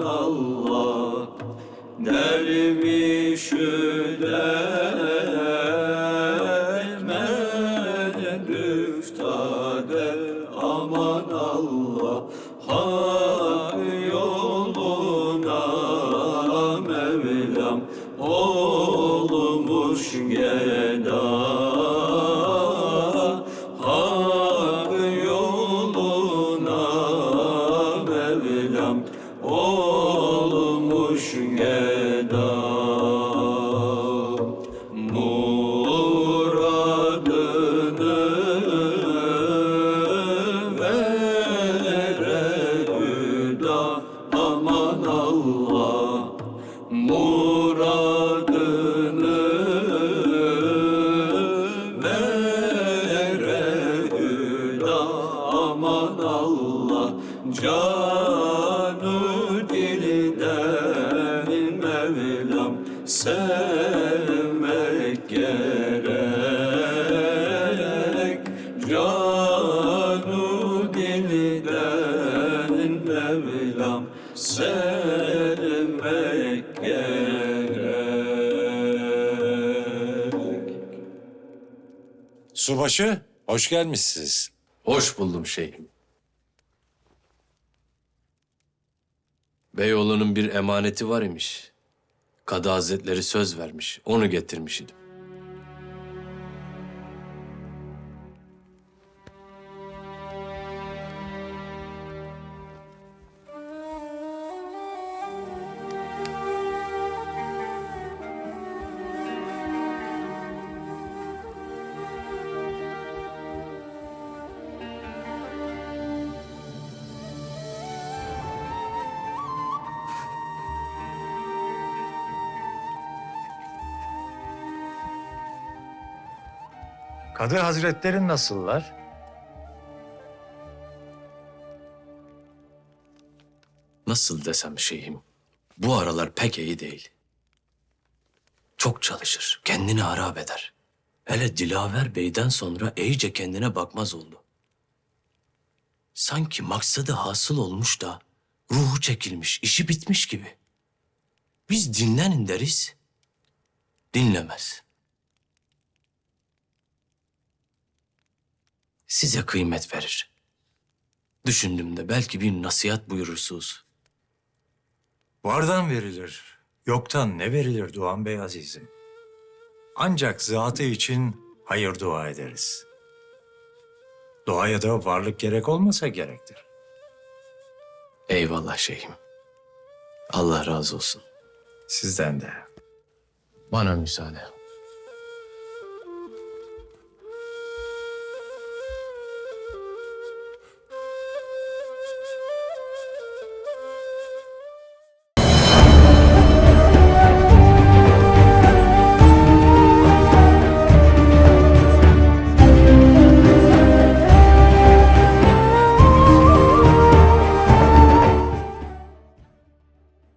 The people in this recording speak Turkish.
Allah Derviş dertme aman Allah Hak Mevlam Olmuş geda geda Muradını vere hüda aman Allah Muradını vere hüda aman Allah Canı Mevlam sevmek gerek Subaşı, hoş gelmişsiniz. Hoş buldum şeyhim. Beyoğlu'nun bir emaneti var imiş. Kadı Hazretleri söz vermiş. Onu getirmiş idim. Kadı Hazretleri nasıllar? Nasıl desem şeyhim, bu aralar pek iyi değil. Çok çalışır, kendini harap eder. Hele Dilaver Bey'den sonra iyice kendine bakmaz oldu. Sanki maksadı hasıl olmuş da ruhu çekilmiş, işi bitmiş gibi. Biz dinlenin deriz, dinlemez. Size kıymet verir. Düşündüm de belki bir nasihat buyurursunuz. Vardan verilir, yoktan ne verilir Doğan Bey Aziz'im? Ancak zatı için hayır dua ederiz. Duaya da varlık gerek olmasa gerektir. Eyvallah şeyhim. Allah razı olsun. Sizden de. Bana müsaade.